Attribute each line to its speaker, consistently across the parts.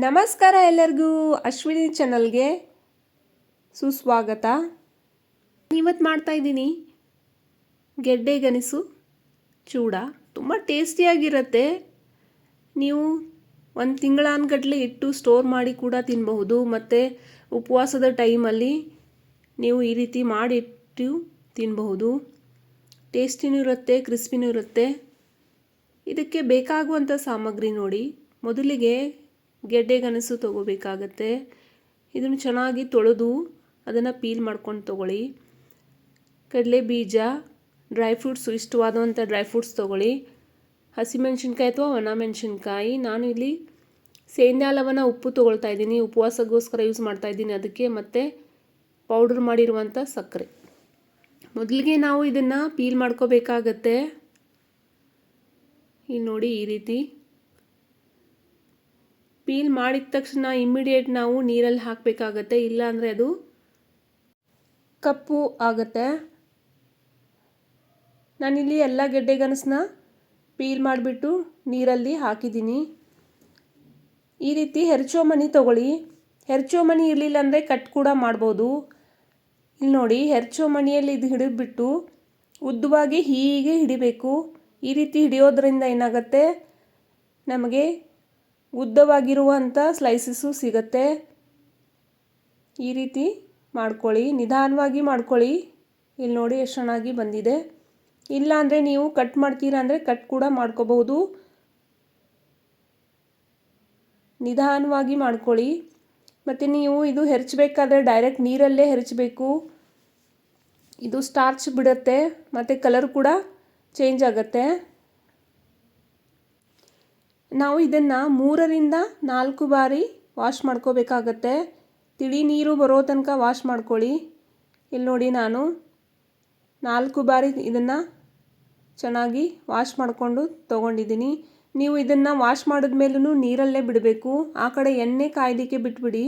Speaker 1: ನಮಸ್ಕಾರ ಎಲ್ಲರಿಗೂ ಅಶ್ವಿನಿ ಚಾನಲ್ಗೆ ಸುಸ್ವಾಗತ. ಇವತ್ತು ಮಾಡ್ತಾ ಇದ್ದೀನಿ. ಗೆಡ್ಡೆ ಗನಿಸು, ಚೂಡ. ತುಂಬ ಟೇಸ್ಟಿಯಾಗಿರುತ್ತೆ ನೀವು ಒಂದು ತಿಂಗಳಾನ್ಗಟ್ಲೆ ಇಟ್ಟು ಸ್ಟೋರ್ ಮಾಡಿ ಕೂಡ ತಿನ್ನಬಹುದು ಮತ್ತು ಉಪವಾಸದ ಟೈಮಲ್ಲಿ ನೀವು ಈ ರೀತಿ ಮಾಡಿಟ್ಟು ತಿನ್ನಬಹುದು ಟೇಸ್ಟಿನೂ ಇರುತ್ತೆ ಕ್ರಿಸ್ಪಿನೂ ಇರುತ್ತೆ. ಇದಕ್ಕೆ ಬೇಕಾಗುವಂಥ ಸಾಮಗ್ರಿ ನೋಡಿ. ಮೊದಲಿಗೆ ಗೆಡ್ಡೆ ಗೆಣಸು ತೊಗೋಬೇಕಾಗತ್ತೆ. ಇದನ್ನು ಚೆನ್ನಾಗಿ ತೊಳೆದು ಅದನ್ನು ಪೀಲ್ ಮಾಡ್ಕೊಂಡು ತೊಗೊಳ್ಳಿ. ಕಡಲೆ ಬೀಜ ಡ್ರೈ ಫ್ರೂಟ್ಸು, ಇಷ್ಟವಾದಂಥ ಡ್ರೈ ಫ್ರೂಟ್ಸ್ ತೊಗೊಳ್ಳಿ. ಹಸಿಮೆಣ್ಸಿನ್ಕಾಯಿ ಅಥವಾ ಒಣ ಮೆಣಸಿನ್ಕಾಯಿ ನಾನು ಇಲ್ಲಿ ಸೇಂದಾಲವನ್ನು ಉಪ್ಪು ತೊಗೊಳ್ತಾ ಇದ್ದೀನಿ. ಉಪವಾಸಕ್ಕೋಸ್ಕರ ಯೂಸ್ ಮಾಡ್ತಾ ಇದ್ದೀನಿ ಅದಕ್ಕೆ, ಮತ್ತು ಪೌಡ್ರ್ ಮಾಡಿರುವಂಥ ಸಕ್ಕರೆ. ಮೊದಲಿಗೆ ನಾವು ಇದನ್ನು ಪೀಲ್ ಮಾಡ್ಕೋಬೇಕಾಗತ್ತೆ. ಇಲ್ಲಿ ನೋಡಿ ಈ ರೀತಿ. ಪೀಲ್ ಮಾಡಿದ ತಕ್ಷಣ ಇಮ್ಮಿಡಿಯೇಟ್ ನಾವು ನೀರಲ್ಲಿ ಹಾಕಬೇಕಾಗತ್ತೆ, ಇಲ್ಲಾಂದರೆ ಅದು ಕಪ್ಪು ಆಗುತ್ತೆ. ನಾನಿಲ್ಲಿ ಎಲ್ಲ ಗೆಡ್ಡೆಗನಸನ್ನ ಪೀಲ್ ಮಾಡಿಬಿಟ್ಟು ನೀರಲ್ಲಿ ಹಾಕಿದ್ದೀನಿ. ಈ ರೀತಿ ಹೆರ್ಚೋ ಮನಿ ತೊಗೊಳ್ಳಿ. ಹೆರ್ಚೋ ಮನಿ ಇರಲಿಲ್ಲ ಅಂದರೆ ಕಟ್ ಕೂಡ ಮಾಡ್ಬೋದು. ಇಲ್ಲಿ ನೋಡಿ ಹೆರ್ಚೋ ಮಣಿಯಲ್ಲಿ ಇದು ಹಿಡಿದ್ಬಿಟ್ಟು ಉದ್ದವಾಗಿ ಹೀಗೆ ಹಿಡಿಬೇಕು. ಈ ರೀತಿ ಹಿಡಿಯೋದ್ರಿಂದ ಏನಾಗುತ್ತೆ? ನಮಗೆ ಉದ್ದವಾಗಿರುವಂಥ ಸ್ಲೈಸಸ್ಸು ಸಿಗತ್ತೆ. ಈ ರೀತಿ ಮಾಡ್ಕೊಳ್ಳಿ. ನಿಧಾನವಾಗಿ ಮಾಡ್ಕೊಳ್ಳಿ. ಇಲ್ಲಿ ನೋಡಿ ಎಷ್ಟು ಚೆನ್ನಾಗಿ ಬಂದಿದೆ. ಇಲ್ಲಾಂದರೆ ನೀವು ಕಟ್ ಮಾಡ್ತೀರಾ ಅಂದರೆ ಕಟ್ ಕೂಡ ಮಾಡ್ಕೋಬಹುದು. ನಿಧಾನವಾಗಿ ಮಾಡ್ಕೊಳ್ಳಿ. ಮತ್ತು ನೀವು ಇದು ಹೆರಚಬೇಕಾದ್ರೆ ಡೈರೆಕ್ಟ್ ನೀರಲ್ಲೇ ಹೆರಚಬೇಕು. ಇದು ಸ್ಟಾರ್ಚ್ ಬಿಡುತ್ತೆ. ಮತ್ತು ಕಲರ್ ಕೂಡ ಚೇಂಜ್ ಆಗುತ್ತೆ. ನಾವು ಇದನ್ನು ಮೂರರಿಂದ ನಾಲ್ಕು ಬಾರಿ ವಾಶ್ ಮಾಡ್ಕೋಬೇಕಾಗತ್ತೆ. ತಿಳಿ ನೀರು ಬರೋ ತನಕ ವಾಶ್ ಮಾಡ್ಕೊಳ್ಳಿ. ಇಲ್ಲಿ ನೋಡಿ ನಾನು ನಾಲ್ಕು ಬಾರಿ ಇದನ್ನು ಚೆನ್ನಾಗಿ ವಾಶ್ ಮಾಡಿಕೊಂಡು ತೊಗೊಂಡಿದ್ದೀನಿ. ನೀವು ಇದನ್ನು ವಾಶ್ ಮಾಡಿದ ಮೇಲೂ ನೀರಲ್ಲೇ ಬಿಡಬೇಕು. ಆ ಕಡೆ ಎಣ್ಣೆ ಕಾಯ್ಲಿಕ್ಕೆ ಬಿಟ್ಬಿಡಿ.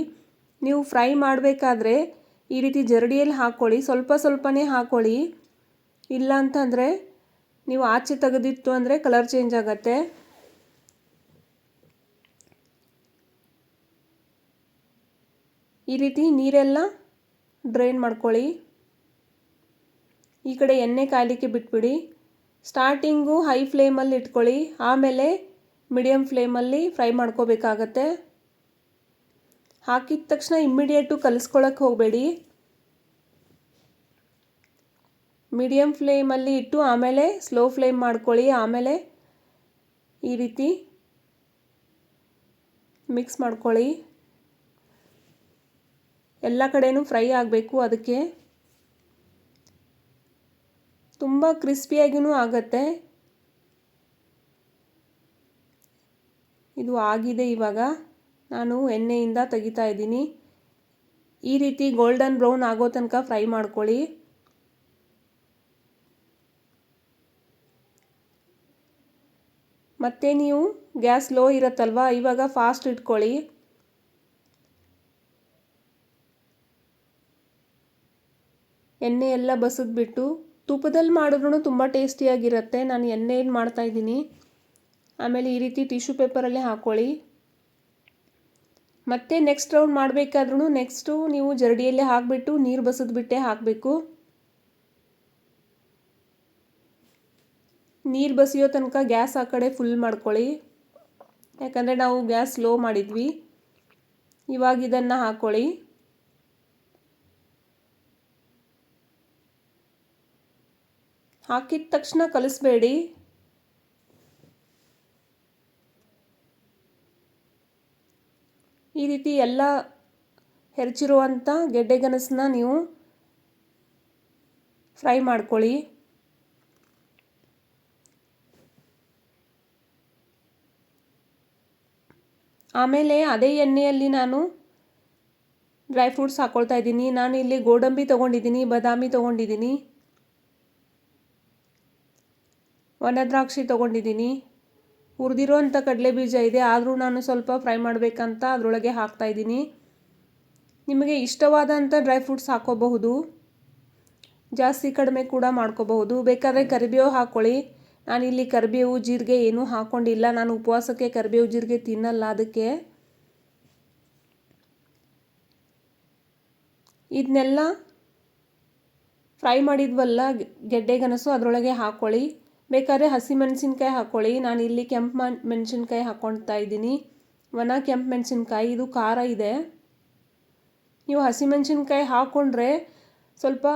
Speaker 1: ನೀವು ಫ್ರೈ ಮಾಡಬೇಕಾದ್ರೆ ಈ ರೀತಿ ಜರಡಿಯಲ್ಲಿ ಹಾಕ್ಕೊಳ್ಳಿ ಸ್ವಲ್ಪ ಸ್ವಲ್ಪನೇ ಹಾಕ್ಕೊಳ್ಳಿ ಇಲ್ಲ ಅಂತಂದರೆ ನೀವು ಆಚೆ ತೆಗೆದಿತ್ತು ಅಂದರೆ ಕಲರ್ ಚೇಂಜ್ ಆಗುತ್ತೆ. ಈ ರೀತಿ ನೀರೆಲ್ಲ ಡ್ರೈನ್ ಮಾಡ್ಕೊಳ್ಳಿ. ಈ ಕಡೆ ಎಣ್ಣೆ ಕಾಯಲಿಕ್ಕೆ ಬಿಟ್ಬಿಡಿ. ಸ್ಟಾರ್ಟಿಂಗು ಹೈ ಫ್ಲೇಮಲ್ಲಿ ಇಟ್ಕೊಳ್ಳಿ. ಆಮೇಲೆ ಮೀಡಿಯಮ್ ಫ್ಲೇಮಲ್ಲಿ ಫ್ರೈ ಮಾಡ್ಕೋಬೇಕಾಗತ್ತೆ. ಹಾಕಿದ ತಕ್ಷಣ ಇಮ್ಮಿಡಿಯೇಟು ಕಲಿಸ್ಕೊಳಕ್ಕೆ ಹೋಗಬೇಡಿ. ಮೀಡಿಯಮ್ ಫ್ಲೇಮಲ್ಲಿ ಇಟ್ಟು ಆಮೇಲೆ ಸ್ಲೋ ಫ್ಲೇಮ್ ಮಾಡ್ಕೊಳ್ಳಿ. ಆಮೇಲೆ ಈ ರೀತಿ ಮಿಕ್ಸ್ ಮಾಡ್ಕೊಳ್ಳಿ. ಎಲ್ಲ ಕಡೆಯೂ ಫ್ರೈ ಆಗಬೇಕು ಅದಕ್ಕೆ. ತುಂಬ ಕ್ರಿಸ್ಪಿಯಾಗಿಯೂ ಆಗತ್ತೆ. ಇದು ಆಗಿದೆ ಇವಾಗ. ನಾನು ಎಣ್ಣೆಯಿಂದ ತೆಗಿತಾ ಇದ್ದೀನಿ. ಈ ರೀತಿ ಗೋಲ್ಡನ್ ಬ್ರೌನ್ ಆಗೋ ತನಕ ಫ್ರೈ ಮಾಡ್ಕೊಳ್ಳಿ. ಮತ್ತೆ ನೀವು ಗ್ಯಾಸ್ ಲೋ ಇರುತ್ತಲ್ವ? ಇವಾಗ ಫಾಸ್ಟ್ ಇಟ್ಕೊಳ್ಳಿ. ಎಣ್ಣೆ ಎಲ್ಲ ಬಸಿದ್ಬಿಟ್ಟು ತುಪ್ಪದಲ್ಲಿ ಮಾಡಿದ್ರೂ ತುಂಬ ಟೇಸ್ಟಿಯಾಗಿರುತ್ತೆ. ನಾನು ಎಣ್ಣೆಯಲ್ಲಿ ಮಾಡ್ತಾಯಿದ್ದೀನಿ ಆಮೇಲೆ ಈ ರೀತಿ ಟಿಶ್ಯೂ ಪೇಪರಲ್ಲಿ ಹಾಕ್ಕೊಳ್ಳಿ ಮತ್ತೆ ನೆಕ್ಸ್ಟ್ ರೌಂಡ್ ಮಾಡಬೇಕಾದ್ರೂ ನೆಕ್ಸ್ಟು ನೀವು ಜರಡಿಯಲ್ಲೇ ಹಾಕಿಬಿಟ್ಟು ನೀರು ಬಸಿದ್ಬಿಟ್ಟೆ ಹಾಕಬೇಕು. ನೀರು ಬಸಿಯೋ ತನಕ ಗ್ಯಾಸ್ ಆ ಕಡೆ ಫುಲ್ ಮಾಡ್ಕೊಳ್ಳಿ. ಯಾಕಂದರೆ ನಾವು ಗ್ಯಾಸ್ ಸ್ಲೋ ಮಾಡಿದ್ವಿ. ಇವಾಗ ಇದನ್ನು ಹಾಕ್ಕೊಳ್ಳಿ ಹಾಕಿದ ತಕ್ಷಣ ಕಲಿಸ್ಬೇಡಿ. ಈ ರೀತಿ ಎಲ್ಲ ಹೆರ್ಚಿರುವಂಥ ಗೆಡ್ಡೆಗೆಣಸನ್ನ ನೀವು ಫ್ರೈ ಮಾಡ್ಕೊಳ್ಳಿ. ಆಮೇಲೆ ಅದೇ ಎಣ್ಣೆಯಲ್ಲಿ ನಾನು ಡ್ರೈ ಫ್ರೂಟ್ಸ್ ಹಾಕ್ಕೊಳ್ತಾ ಇದ್ದೀನಿ. ನಾನು ಇಲ್ಲಿ ಗೋಡಂಬಿ ತೊಗೊಂಡಿದ್ದೀನಿ, ಬಾದಾಮಿ ತೊಗೊಂಡಿದ್ದೀನಿ. ಒಣ ದ್ರಾಕ್ಷಿ ತೊಗೊಂಡಿದ್ದೀನಿ. ಹುರಿದಿರೋ ಕಡಲೆ ಬೀಜ ಇದೆ, ಆದರೂ ನಾನು ಸ್ವಲ್ಪ ಫ್ರೈ ಮಾಡಬೇಕಂತ ಅದರೊಳಗೆ ಹಾಕ್ತಾಯಿದ್ದೀನಿ ನಿಮಗೆ ಇಷ್ಟವಾದಂಥ ಡ್ರೈ ಫ್ರೂಟ್ಸ್ ಹಾಕ್ಕೋಬಹುದು ಜಾಸ್ತಿ ಕಡಿಮೆ ಕೂಡ ಮಾಡ್ಕೋಬಹುದು. ಬೇಕಾದರೆ ಕರಿಬೇವು ಹಾಕ್ಕೊಳ್ಳಿ ಇಲ್ಲಿ ಕರಿಬೇವು, ಜೀರಿಗೆ ಏನೂ ಹಾಕ್ಕೊಂಡಿಲ್ಲ ನಾನು ಉಪವಾಸಕ್ಕೆ ಕರಿಬೇವು, ಜೀರಿಗೆ ತಿನ್ನಲ್ಲ ಅದಕ್ಕೆ. ಇದನ್ನೆಲ್ಲ ಫ್ರೈ ಮಾಡಿದ್ವಲ್ಲ ಗೆಡ್ಡೆಗನಸು ಅದರೊಳಗೆ ಹಾಕ್ಕೊಳ್ಳಿ ಬೇಕಾದ್ರೆ ಹಸಿಮೆಣಸಿನ್ಕಾಯಿ ಹಾಕ್ಕೊಳ್ಳಿ ನಾನು ಇಲ್ಲಿ ಕೆಂಪು ಮಣ್ ಮೆಣಸಿನ್ಕಾಯಿ ಹಾಕ್ಕೊಳ್ತಾ ಇದ್ದೀನಿ. ಒಣ ಕೆಂಪು ಮೆಣಸಿನ್ಕಾಯಿ, ಇದು ಖಾರ ಇದೆ. ನೀವು ಹಸಿಮೆಣಸಿನ್ಕಾಯಿ ಹಾಕ್ಕೊಂಡ್ರೆ ಸ್ವಲ್ಪ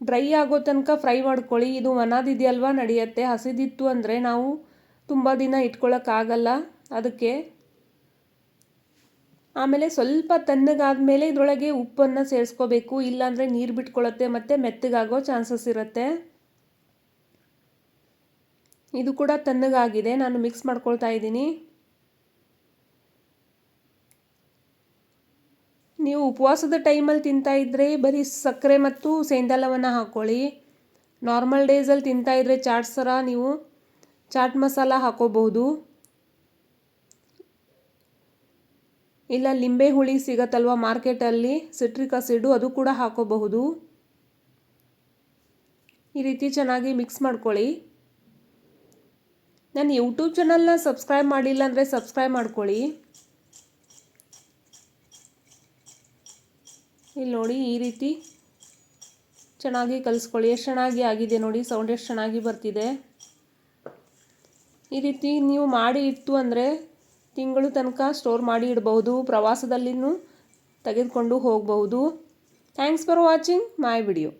Speaker 1: ಡ್ರೈ ಆಗೋ ತನಕ ಫ್ರೈ ಮಾಡ್ಕೊಳ್ಳಿ. ಇದು ಒಣದಿದೆಯಲ್ವ ನಡೆಯುತ್ತೆ. ಹಸಿದಿತ್ತು ಅಂದರೆ ನಾವು ತುಂಬ ದಿನ ಇಟ್ಕೊಳ್ಳೋಕ್ಕಾಗಲ್ಲ ಅದಕ್ಕೆ ಆಮೇಲೆ ಸ್ವಲ್ಪ ತಣ್ಣಗಾದ್ಮೇಲೆ ಇದರೊಳಗೆ ಉಪ್ಪನ್ನು ಸೇರಿಸ್ಕೋಬೇಕು. ಇಲ್ಲಾಂದರೆ ನೀರು ಬಿಟ್ಕೊಳ್ಳುತ್ತೆ ಮತ್ತು ಮೆತ್ತಗಾಗೋ ಚಾನ್ಸಸ್ ಇರುತ್ತೆ. ಇದು ಕೂಡ ತಣ್ಣಗಾಗಿದೆ, ನಾನು ಮಿಕ್ಸ್ ಮಾಡ್ಕೊಳ್ತಾ ಇದ್ದೀನಿ. ನೀವು ಉಪವಾಸದ ಟೈಮಲ್ಲಿ ತಿಂತಾ ಇದ್ದರೆ ಬರೀ ಸಕ್ಕರೆ ಮತ್ತು ಸೇಂದಲವನ್ನು ಹಾಕ್ಕೊಳ್ಳಿ. ನಾರ್ಮಲ್ ಡೇಸಲ್ಲಿ ತಿಂತಾ ಇದ್ದರೆ ಚಾಟ್ ಸರ ನೀವು ಚಾಟ್ ಮಸಾಲ ಹಾಕೋಬಹುದು. ಇಲ್ಲ ಲಿಂಬೆ ಹುಳಿ ಸಿಗತ್ತಲ್ವ ಮಾರ್ಕೆಟಲ್ಲಿ ಸಿಟ್ರಿಕ್ ಆಸಿಡು ಅದು ಕೂಡ ಹಾಕೋಬಹುದು. ಈ ರೀತಿ ಚೆನ್ನಾಗಿ ಮಿಕ್ಸ್ ಮಾಡ್ಕೊಳ್ಳಿ. ನನ್ನ ಯೂಟ್ಯೂಬ್ ಚಾನಲ್ನ ಸಬ್ಸ್ಕ್ರೈಬ್ ಮಾಡಿಲ್ಲ ಅಂದರೆ ಸಬ್ಸ್ಕ್ರೈಬ್ ಮಾಡ್ಕೊಳ್ಳಿ. ಇಲ್ಲಿ ನೋಡಿ ಈ ರೀತಿ ಚೆನ್ನಾಗಿ ಕಲಿಸ್ಕೊಳ್ಳಿ. ಎಷ್ಟು ಚೆನ್ನಾಗಿ ಆಗಿದೆ ನೋಡಿ ಸೌಂಡ್ ಎಷ್ಟು ಚೆನ್ನಾಗಿ ಬರ್ತಿದೆ. ಈ ರೀತಿ ನೀವು ಮಾಡಿ ಇಟ್ಟು ಅಂದರೆ ತಿಂಗಳು ತನಕ ಸ್ಟೋರ್ ಮಾಡಿ ಇಡಬಹುದು, ಪ್ರವಾಸದಲ್ಲಿನೂ ತೆಗೆದುಕೊಂಡು ಹೋಗಬಹುದು. Thanks for watching my video